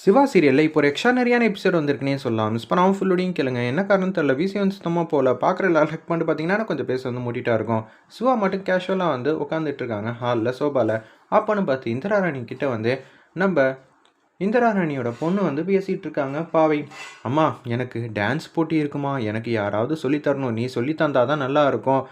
சிவா சீரியலில் இப்போ ஒரு எக்ஸ்ட்ரானரியான எபிசோட் வந்திருக்குனே சொல்லலாம். மிஸ் பண்ணாமல் ஃபுல்லோடையும் கேளுங்க. என்ன காரணம் தெரியல. விஷயம் வந்து சுத்தமாக போகல. பார்க்குற எல்லாரும் ஹெக் பண்ணிட்டு பார்த்தீங்கன்னா கொஞ்சம் பேச வந்து மூட்டிட்டா இருக்கும். சிவா மட்டும் கேஷுவலாக வந்து உட்காந்துட்டு இருக்காங்க. ஹாலில் சோபாவில் அப்போன்னு பார்த்து இந்திராராணி கிட்டே வந்து நம்ம இந்திராராணியோட பொண்ணு வந்து பேசிகிட்டு இருக்காங்க. பாவை அம்மா எனக்கு டான்ஸ் போட்டி இருக்குமா? எனக்கு யாராவது சொல்லித் தரணும். நீ சொல்லி தந்தா தான் நல்லா இருக்கும்.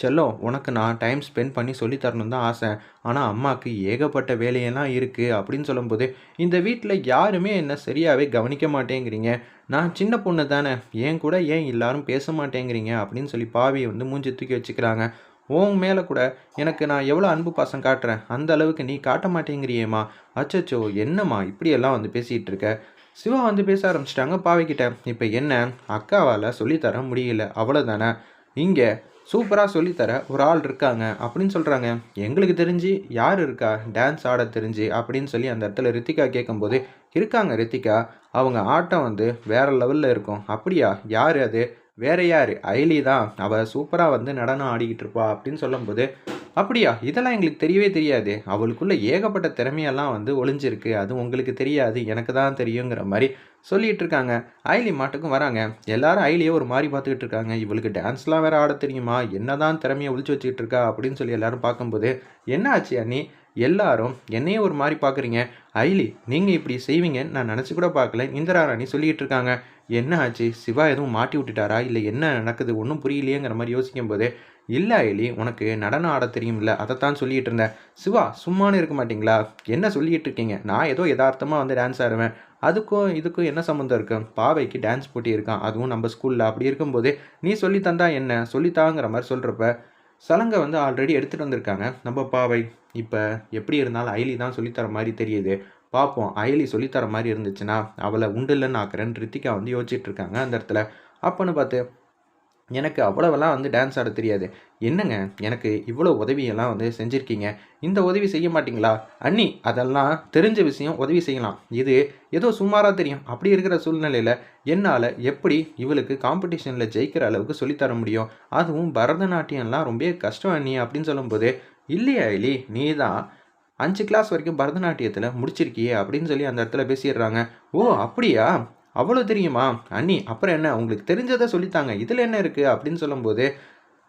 செல்லம் உனக்கு நான் டைம் ஸ்பெண்ட் பண்ணி சொல்லி தரணும் தான் ஆசை. ஆனால் அம்மாவுக்கு ஏகப்பட்ட வேலையெல்லாம் இருக்குது அப்படின்னு சொல்லும்போது இந்த வீட்டில் யாருமே என்ன சரியாகவே கவனிக்க மாட்டேங்கிறீங்க. நான் சின்ன பொண்ணு தானே ஏன் கூட ஏன் எல்லாரும் பேச மாட்டேங்கிறீங்க? அப்படின்னு சொல்லி பாவியை வந்து மூஞ்சி தூக்கி வச்சுக்கிறாங்க. உன் மேலே கூட எனக்கு நான் எவ்வளோ அன்பு பாசம் காட்டுறேன்? அந்த அளவுக்கு நீ காட்ட மாட்டேங்கிறியேம்மா. அச்சச்சோ என்னம்மா இப்படியெல்லாம் வந்து பேசிகிட்டு இருக்க? சிவா வந்து பேச ஆரம்பிச்சிட்டாங்க பாவிக்கிட்ட. இப்போ என்ன? அக்காவால் சொல்லித்தர முடியல. அவ்வளோதானே இங்கே சூப்பராக சொல்லித்தர ஒரு ஆள் இருக்காங்க அப்படின்னு சொல்கிறாங்க எங்களுக்கு தெரிஞ்சு யார் இருக்கா? டான்ஸ் ஆட தெரிஞ்சு அப்படின்னு சொல்லி அந்த இடத்துல ரித்திகா கேட்கும்போது இருக்காங்க ரித்திகா அவங்க ஆட்டம் வந்து வேற லெவலில் இருக்கும். அப்படியா? யார் அது? வேற யார்? ஐலி தான். அவள் சூப்பராக வந்து நடனம் ஆடிக்கிட்டு இருப்பா அப்படின்னு சொல்லும்போது அப்படியா? இதெல்லாம் எங்களுக்கு தெரியவே தெரியாது. அவளுக்குள்ள ஏகப்பட்ட திறமையெல்லாம் வந்து ஒளிஞ்சிருக்கு. அது உங்களுக்கு தெரியாது. எனக்கு தான் தெரியுங்கிற மாதிரி சொல்லிட்டு இருக்காங்க. ஐலி மாட்டுக்கும் வராங்க. எல்லாரும் ஐலியே ஒரு மாதிரி பார்த்துக்கிட்டு இருக்காங்க. இவளுக்கு டான்ஸ்லாம் வேற ஆட தெரியுமா? என்னதான் திறமையை ஒழிச்சு வச்சுக்கிட்டு இருக்கா? அப்படின்னு சொல்லி எல்லாரும் பார்க்கும்போது என்ன ஆச்சு அண்ணி? எல்லாரும் என்னையே ஒரு மாதிரி பார்க்குறீங்க. ஐலி நீங்கள் இப்படி செய்வீங்கன்னு நான் நினச்சி கூட பார்க்கல. இந்திரா ராணி சொல்லிகிட்டு இருக்காங்க. என்ன ஆச்சு? சிவா எதுவும் மாட்டி விட்டுட்டாரா? இல்லை என்ன நடக்குது? ஒன்றும் புரியலையேங்கிற மாதிரி யோசிக்கும் போது இல்லை ஐலி உனக்கு நடனம் ஆட தெரியும்ல அதைத்தான் சொல்லிகிட்டு இருந்தேன். சிவா சும்மானு இருக்க மாட்டிங்களா? என்ன சொல்லிகிட்டு இருக்கீங்க? நான் ஏதோ யதார்த்தமாக வந்து டான்ஸ் ஆடுவேன். அதுக்கும் இதுக்கும் என்ன சம்மந்தம் இருக்கு? பாவைக்கு டான்ஸ் போட்டி இருக்கான். அதுவும் நம்ம ஸ்கூலில் அப்படி இருக்கும்போது நீ சொல்லி தந்தா என்ன? சொல்லித்தாங்கிற மாதிரி சொல்கிறப்ப சலங்கை வந்து ஆல்ரெடி எடுத்துகிட்டு வந்திருக்காங்க. நம்ம பாவை இப்போ எப்படி இருந்தாலும் ஐலி தான் சொல்லித்தர மாதிரி தெரியுது. பார்ப்போம் அயலி சொல்லித்தர மாதிரி இருந்துச்சுன்னா அவளை உண்டுலன்னு ஆக்குறேன்னு ரித்திகா வந்து யோசிச்சுட்டு இருக்காங்க அந்த இடத்துல. அப்போன்னு பார்த்து எனக்கு அவ்வளவெல்லாம் வந்து டான்ஸ் ஆட தெரியாது. என்னங்க? எனக்கு இவ்வளோ உதவியெல்லாம் வந்து செஞ்சுருக்கீங்க. இந்த உதவி செய்ய மாட்டிங்களா? அண்ணி அதெல்லாம் தெரிஞ்ச விஷயம் உதவி செய்யலாம். இது ஏதோ சுமாராக தெரியும். அப்படி இருக்கிற சூழ்நிலையில் என்னால் எப்படி இவளுக்கு காம்படிஷனில் ஜெயிக்கிற அளவுக்கு சொல்லித்தர முடியும்? அதுவும் பரதநாட்டியம்லாம் ரொம்ப கஷ்டம் அண்ணி அப்படின்னு சொல்லும்போது இல்லையா இலி நீ தான் அஞ்சு கிளாஸ் வரைக்கும் பரதநாட்டியத்தில் முடிச்சிருக்கியே அப்படின்னு சொல்லி அந்த இடத்துல பேசிடுறாங்க. ஓ அப்படியா? அவ்வளோ தெரியுமா? அண்ணி அப்புறம் என்ன? உங்களுக்கு தெரிஞ்சதை சொல்லித்தாங்க. இதில் என்ன இருக்குது அப்படின்னு சொல்லும்போது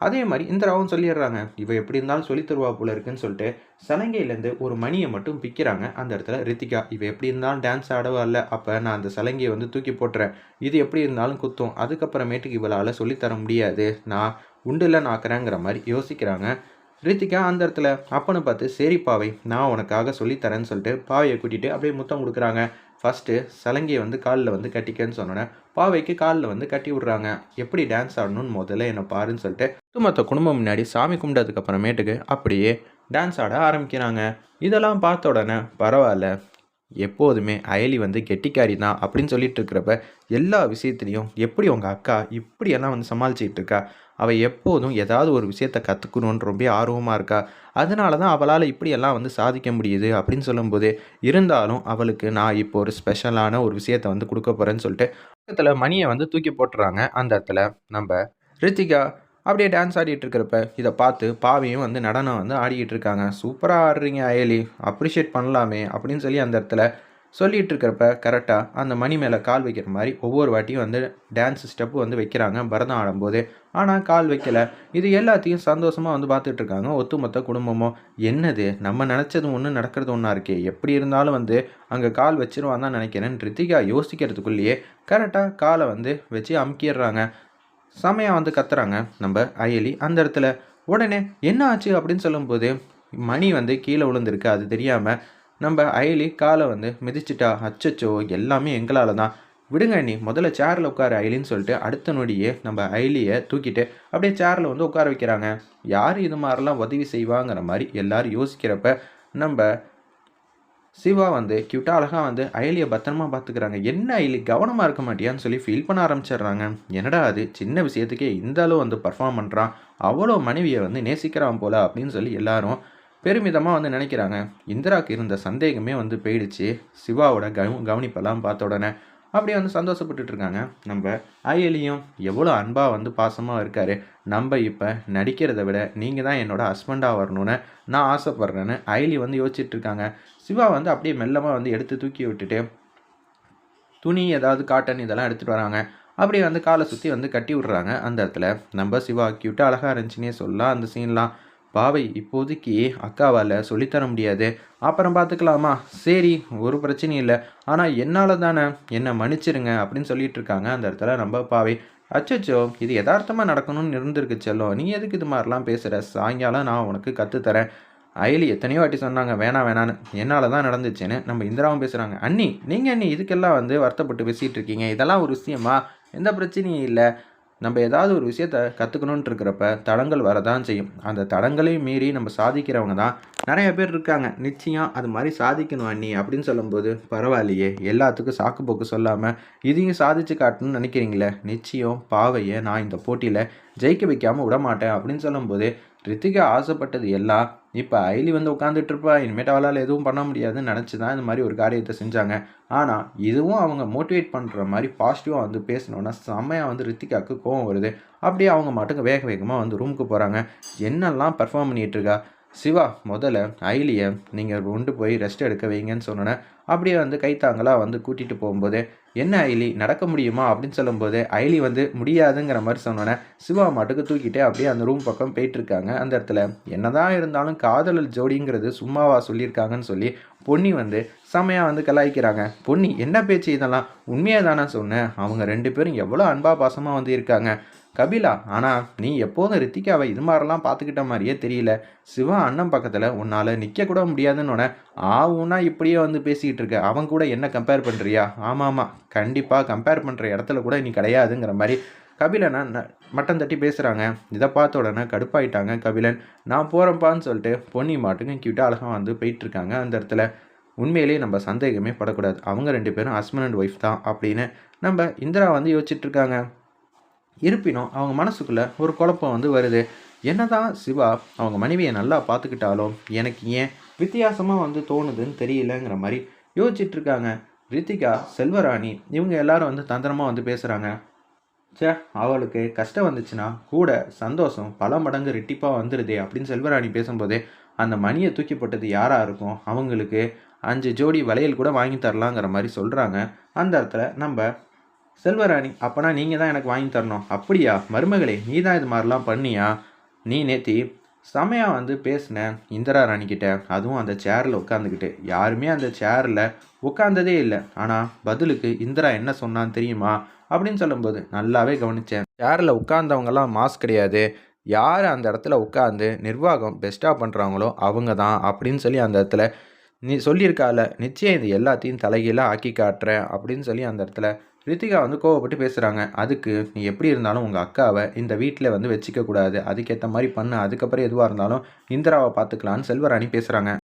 அதே மாதிரி இந்திராவும் சொல்லிடுறாங்க. இவ எப்படி இருந்தாலும் சொல்லி தருவா போல இருக்குன்னு சொல்லிட்டு சலங்கையிலேருந்து ஒரு மணியை மட்டும் பிக்கிறாங்க. அந்த இடத்துல ரித்திகா இவ எப்படி இருந்தாலும் டான்ஸ் ஆடவா இல்லை. அப்போ நான் அந்த சலங்கையை வந்து தூக்கி போட்டுறேன். இது எப்படி இருந்தாலும் குத்தும். அதுக்கப்புறமேட்டுக்கு இவளால் சொல்லித்தர முடியாது. நான் உண்டில் நாக்குறேங்கிற மாதிரி யோசிக்கிறாங்க. ரித்திகா அந்த இடத்துல அப்பனை பார்த்து சரி பாவை நான் உனக்காக சொல்லித்தரேன்னு சொல்லிட்டு பாவையை கூட்டிகிட்டு அப்படியே முத்தம் கொடுக்குறாங்க. ஃபஸ்ட்டு சலங்கையை வந்து காலில் வந்து கட்டிக்கன்னு சொன்னோன்னே பாவைக்கு காலில் வந்து கட்டி விட்றாங்க. எப்படி டான்ஸ் ஆடணும்னு முதல்ல என்னை பாருன்னு சொல்லிட்டு மொத்த குடும்பம் முன்னாடி சாமி கும்பிட்டதுக்கு அப்புறமேட்டுக்கு அப்படியே டான்ஸ் ஆட ஆரம்பிக்கிறாங்க. இதெல்லாம் பார்த்த உடனே பரவாயில்ல. எப்போதுமே அயலி வந்து கெட்டிக்காரி தான் அப்படின்னு சொல்லிட்டு இருக்கிறப்ப எல்லா விஷயத்துலையும் எப்படி உங்கள் அக்கா இப்படியெல்லாம் வந்து சமாளிச்சிக்கிட்டு இருக்கா அவள் எப்போதும் ஏதாவது ஒரு விஷயத்தை கற்றுக்கணுன்னு ரொம்ப ஆர்வமாக இருக்கா? அதனால தான் அவளால் இப்படியெல்லாம் வந்து சாதிக்க முடியுது அப்படின்னு சொல்லும்போது இருந்தாலும் அவளுக்கு நான் இப்போ ஒரு ஸ்பெஷலான ஒரு விஷயத்தை வந்து கொடுக்க போகிறேன்னு சொல்லிட்டு பக்கத்தில் மணியை வந்து தூக்கி போட்டுறாங்க. அந்த இடத்துல நம்ம ரித்திகா அப்படியே டான்ஸ் ஆடிட்டு இருக்கிறப்ப இதை பார்த்து பாவியும் வந்து நடனம் வந்து ஆடிக்கிட்டு இருக்காங்க. சூப்பராக ஆடுறீங்க அயலி. அப்ரிஷியேட் பண்ணலாமே அப்படின்னு சொல்லி அந்த இடத்துல சொல்லிகிட்டு இருக்கிறப்ப கரெக்டாக அந்த மணி மேலே கால் வைக்கிற மாதிரி ஒவ்வொரு வாட்டியும் வந்து டான்ஸ் ஸ்டெப்பு வந்து வைக்கிறாங்க பரதம் ஆடும்போது. ஆனால் கால் வைக்கல. இது எல்லாத்தையும் சந்தோஷமாக வந்து பார்த்துட்டு இருக்காங்க. ஒத்துமொத்த குடும்பமும். என்னது? நம்ம நினச்சது ஒன்று நடக்கிறது ஒன்றா இருக்கே. எப்படி இருந்தாலும் வந்து அங்கே கால் வச்சிருவான் தான் நினைக்கிறேன். ரித்திகா யோசிக்கிறதுக்குள்ளேயே கரெக்டாக காலை வந்து வச்சு அமுக்கிடுறாங்க. செமையாக வந்து கத்துறாங்க நம்ம அயலி. அந்த இடத்துல உடனே என்ன ஆச்சு அப்படின்னு சொல்லும்போது மணி வந்து கீழே விழுந்திருக்கு. அது தெரியாமல் நம்ம அயலி காலை வந்து மிதிச்சிட்டா. அச்சச்சோ எல்லாமே எங்களால் தான். விடுங்க நீ முதல்ல சேரில் உட்கார அயலின்னு சொல்லிட்டு அடுத்த நொடியே நம்ம அயலியை தூக்கிட்டு அப்படியே சேரில் வந்து உட்கார வைக்கிறாங்க. யார் இது மாதிரிலாம் உதவி செய்வாங்கிற மாதிரி எல்லோரும் யோசிக்கிறப்ப நம்ம சிவா வந்து க்யூட்டாக அழகாக வந்து அயலியை பத்திரமா பார்த்துக்கிறாங்க என்ன அயலி கவனமாக இருக்க மாட்டியான்னு சொல்லி ஃபீல் பண்ண ஆரம்பிச்சிடுறாங்க. என்னடா அது? சின்ன விஷயத்துக்கே இந்த அளவு வந்து பர்ஃபார்ம் பண்ணுறான் அவ்வளோ மனைவியை வந்து நேசிக்கிறான் போல அப்படின்னு சொல்லி எல்லாரும் பெருமிதமாக வந்து நினைக்கிறாங்க. இந்திராவுக்கு இருந்த சந்தேகமே வந்து போயிடுச்சு. சிவாவோட கவ கவனிப்பெல்லாம் பார்த்த உடனே அப்படியே வந்து சந்தோஷப்பட்டுட்டு இருக்காங்க நம்ம அயலியும் எவ்வளோ அன்பாக வந்து பாசமாக இருக்கார். நம்ம இப்போ நடிக்கிறத விட நீங்கள் தான் என்னோடய ஹஸ்பண்டாக வரணும்னு நான் ஆசைப்பட்றேன்னு அயலி வந்து யோசிச்சுட்ருக்காங்க. சிவா வந்து அப்படியே மெல்லமாக வந்து எடுத்து தூக்கி விட்டுட்டு துணி ஏதாவது காட்டன் இதெல்லாம் எடுத்துகிட்டு வராங்க. அப்படியே வந்து காலை சுற்றி வந்து கட்டி விட்றாங்க. அந்த இடத்துல நம்ம சிவா க்யூட்டாக அழகாக இருந்துச்சுன்னே சொல்லலாம். அந்த சீன்லாம் பாவை இப்போதைக்கு அக்காவால் சொல்லித்தர முடியாது. அப்புறம் பார்த்துக்கலாமா? சரி ஒரு பிரச்சனையும் இல்லை. ஆனால் என்னால் தானே என்னை மன்னிச்சிருங்க அப்படின்னு சொல்லிட்டு இருக்காங்க அந்த இடத்துல நம்ம பாவை. அச்சச்சோ இது யதார்த்தமாக நடக்கணும்னு இருந்திருக்கு செல்லும். நீ எதுக்கு இது மாதிரிலாம் பேசுகிற சாயங்காலம் நான் உனக்கு கற்றுத்தரேன் அயலி எத்தனையோ வாட்டி சொன்னாங்க வேணாம் வேணான்னு என்னால் தான் நடந்துச்சுன்னு நம்ம இந்திராவும் பேசுகிறாங்க அண்ணி நீங்கள் அண்ணி இதுக்கெல்லாம் வந்து வருத்தப்பட்டு பேசிகிட்டு இருக்கீங்க. இதெல்லாம் ஒரு விஷயமா? எந்த பிரச்சனையும் இல்லை. நம்ம ஏதாவது ஒரு விஷயத்த கற்றுக்கணுன்ட்டு இருக்கிறப்ப தடங்கள் வரதான் செய்யும். அந்த தடங்களையும் மீறி நம்ம சாதிக்கிறவங்க தான் நிறைய பேர் இருக்காங்க. நிச்சயம் அது மாதிரி சாதிக்கணும் அண்ணி அப்படின்னு சொல்லும்போது பரவாயில்லையே. எல்லாத்துக்கும் சாக்கு போக்கு சொல்லாமல் இதையும் சாதிச்சு காட்டணும்னு நினைக்கிறீங்களே? நிச்சயம் பாவையை நான் இந்த போட்டியில் ஜெயிக்க வைக்காமல் விட மாட்டேன் அப்படின்னு சொல்லும்போது ரித்திகா ஆசைப்பட்டது எல்லாம் இப்போ ஐலி வந்து உட்காந்துட்டு இருப்பா. இனிமேட்டு அவளால் எதுவும் பண்ண முடியாதுன்னு நினச்சி தான் இந்த மாதிரி ஒரு காரியத்தை செஞ்சாங்க. ஆனால் இதுவும் அவங்க மோட்டிவேட் பண்ணுற மாதிரி பாசிட்டிவாக வந்து பேசணுன்னா செம்மையாக வந்து ரித்திகாவுக்கு கோவம் வருது. அப்படியே அவங்க மட்டும் வேக வேகமாக வந்து ரூமுக்கு போகிறாங்க என்னெல்லாம் பர்ஃபார்ம் பண்ணிகிட்டு இருக்கா? சிவா முதல்ல ஐலியை நீங்கள் கொண்டு போய் ரெஸ்ட் எடுக்க வைங்கன்னு சொன்னோன்னே அப்படியே வந்து கைத்தாங்களாக வந்து கூட்டிகிட்டு போகும்போது என்ன ஐலி நடக்க முடியுமா? அப்படின்னு சொல்லும்போது ஐலி வந்து முடியாதுங்கிற மாதிரி சொன்னோன்னே சிவா மாட்டுக்கு தூக்கிட்டு அப்படியே அந்த ரூம் பக்கம் போயிட்டுருக்காங்க. அந்த இடத்துல என்னதான் இருந்தாலும் காதலல் ஜோடிங்கிறது சும்மாவா சொல்லியிருக்காங்கன்னு சொல்லி பொன்னி வந்து செமையாக வந்து கலாய்க்கிறாங்க. பொன்னி என்ன பேச்சு இதெல்லாம்? உண்மையாக தானே சொன்னேன். அவங்க ரெண்டு பேரும் எவ்வளோ அன்பா பாசமாக வந்து இருக்காங்க. கபிலா ஆனால் நீ எப்போதும் ரித்திகாவை இது மாதிரிலாம் பார்த்துக்கிட்ட மாதிரியே தெரியல. சிவா அண்ணன் பக்கத்தில் உன்னால் நிற்கக்கூட முடியாதுன்னு உடனே ஆவுன்னா இப்படியே வந்து பேசிக்கிட்டு இருக்க. அவன் கூட என்ன கம்பேர் பண்ணுறியா ஆமாம் ஆமாம் கண்டிப்பாக கம்பேர் பண்ணுற இடத்துல கூட நீ கிடையாதுங்கிற மாதிரி கபிலனை மட்டம் தட்டி பேசுகிறாங்க இதை பார்த்த உடனே கடுப்பாயிட்டாங்க கபிலன். நான் போகிறேன்ப்பான்னு சொல்லிட்டு பொன்னி மாட்டுங்க கியூட்டாக அழகாக வந்து போயிட்டுருக்காங்க அந்த இடத்துல. உண்மையிலேயே நம்ம சந்தேகமே படக்கூடாது. அவங்க ரெண்டு பேரும் ஹஸ்பண்ட் அண்ட் ஒய்ஃப் தான் அப்படின்னு நம்ம இந்திரா வந்து யோசிச்சுட்ருக்காங்க இருப்பினும் அவங்க மனசுக்குள்ளே ஒரு குழப்பம் வந்து வருது. என்னதான் சிவா அவங்க மனைவியை நல்லா பார்த்துக்கிட்டாலும் எனக்கு ஏன் வித்தியாசமாக வந்து தோணுதுன்னு தெரியலங்கிற மாதிரி யோசிச்சுட்ருக்காங்க ரித்திகா செல்வராணி இவங்க எல்லாரும் வந்து தந்திரமாக வந்து பேசுகிறாங்க சே அவளுக்கு கஷ்டம் வந்துச்சுன்னா கூட சந்தோஷம் பல மடங்கு ரெட்டிப்பாக வந்துடுதே அப்படின்னு செல்வராணி பேசும்போதே அந்த மணியை தூக்கி போட்டது யாராக இருக்கும்? அவங்களுக்கு அஞ்சு ஜோடி வளையல் கூட வாங்கி தரலாங்கிற மாதிரி சொல்கிறாங்க அந்த இடத்துல நம்ம செல்வராணி அப்போனா நீங்கள் தான் எனக்கு வாங்கி தரணும். அப்படியா? மருமகளே நீ தான் இது மாதிரிலாம் பண்ணியா? நீ நேத்தி செமையாக வந்து பேசினேன் இந்திரா ராணிக்கிட்ட அதுவும் அந்த சேரில் உட்காந்துக்கிட்டு யாருமே அந்த சேரில் உட்காந்ததே இல்லை. ஆனால் பதிலுக்கு இந்திரா என்ன சொன்னான்னு தெரியுமா? அப்படின்னு சொல்லும்போது நல்லாவே கவனித்தேன் சேரில் உட்காந்தவங்கலாம் மாஸ்க் கிடையாது. யார் அந்த இடத்துல உட்காந்து நிர்வாகம் பெஸ்ட்டாக பண்ணுறாங்களோ அவங்க தான் அப்படின்னு சொல்லி அந்த இடத்துல நீ சொல்லியிருக்கால நிச்சயம் இது எல்லாத்தையும் தலைகீழாக ஆக்கி காட்டுறேன் அப்படின்னு சொல்லி அந்த இடத்துல ரித்திகா வந்து கோவப்பட்டு பேசுகிறாங்க அதுக்கு நீ எப்படி இருந்தாலும் உங்கள் அக்காவை இந்த வீட்டில் வந்து வச்சிக்க கூடாது அதுக்கேற்ற மாதிரி பண்ணு. அதுக்கப்புறம் எதுவாக இருந்தாலும் இந்திராவை பார்த்துக்கலான்னு செல்வராணி பேசுகிறாங்க